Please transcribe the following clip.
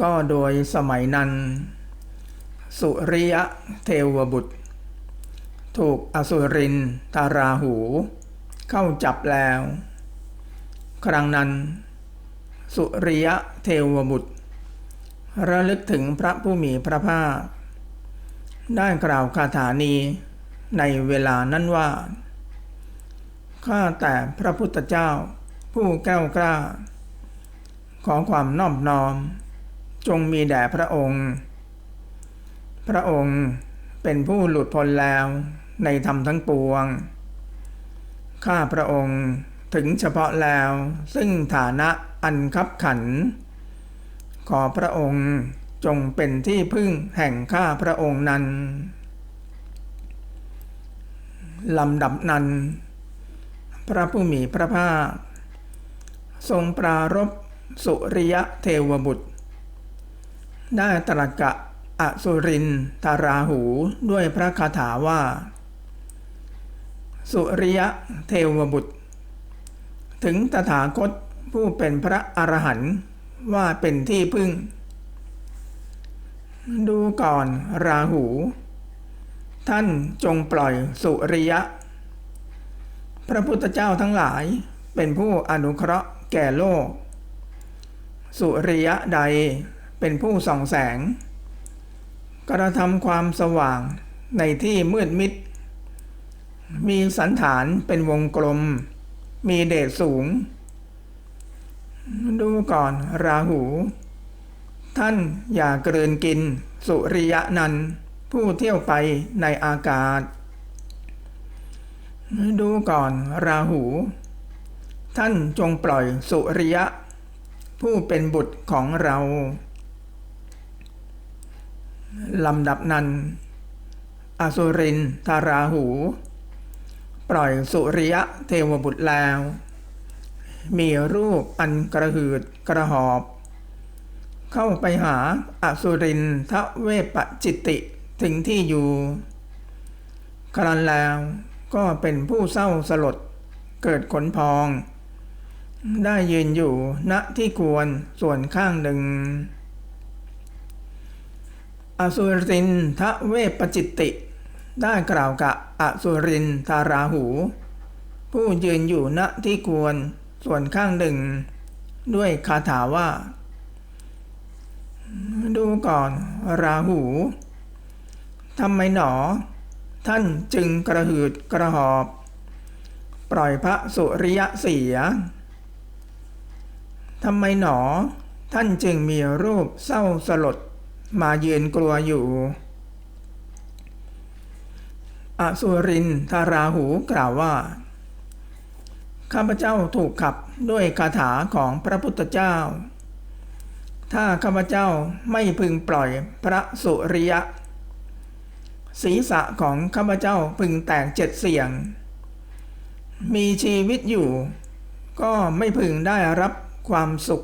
ก็โดยสมัยนั้น สุริยะเทวบุตร ถูกอสุรินทาราหู เข้าจับแล้ว ครั้งนั้น สุริยะเทวบุตร ระลึกถึงพระผู้มีพระภาค ได้กล่าวคาถานี้ในเวลานั้นว่า ข้าแต่พระพุทธเจ้าผู้แก้วกล้า ขอความนอบน้อม จงมีแด่พระองค์ พระองค์เป็นผู้หลุดพ้นแล้วในธรรมทั้งปวง ข้าพระองค์ถึงเฉพาะแล้วซึ่งฐานะอันคับขัน ขอพระองค์จงเป็นที่พึ่งแห่งข้าพระองค์นั้นลำดับนั้น พระผู้มีพระภาค ทรงปรารบสุริยะเทวบุตร ได้ตรัสกะอสุรินทาราหูด้วยพระคาถาว่า สุริยะเทวบุตร ถึงตถาคตผู้เป็นพระอรหันต์ว่าเป็นที่พึ่ง ดูก่อนราหู ท่านจงปล่อยสุริยะ พระพุทธเจ้าทั้งหลายเป็นผู้อนุเคราะห์แก่โลก สุริยะใด เป็นผู้ส่องแสง กระทำความสว่างในที่มืดมิด มีสันฐานเป็นวงกลม มีเดชสูง ดูก่อนราหู ท่านอย่ากลืนกิน สุริยะนัน ผู้เที่ยวไปในอากาศ ดูก่อนราหู ท่านจงปล่อยสุริยะ ผู้เป็นบุตรของเรา ลำดับนั้น อสุรินทาราหู ปล่อยสุริยะเทวบุตรแล้ว มีรูปอันกระหืดกระหอบ เข้าไปหาอสุรินทะเวปจิตติถึงที่อยู่ ครันแล้วก็เป็นผู้เศร้าสลดเกิดขนพอง ได้ยืนอยู่ณที่ควรส่วนข้างหนึ่ง อสุรินทะเวปจิตติ ได้กล่าวกับอสุรินทาราหู ผู้ยืนอยู่ณที่ควรส่วนข้างหนึ่ง ด้วยคาถาว่า ดูก่อนราหูทำไมหนอ ท่านจึงกระหืดกระหอบ ปล่อยพระสุริยะเสียทำไมหนอ ท่านจึงมีรูปเศร้าสลด มายืนกลัวอยู่ อสุรินทาราหูกล่าวว่า ข้าพเจ้าถูกขับด้วยคาถาของพระพุทธเจ้า ถ้าข้าพเจ้าไม่พึงปล่อยพระสุริยะ ศีรษะของข้าพเจ้าพึงแตกเจ็ดเสียง มีชีวิตอยู่ ก็ไม่พึงได้รับความสุข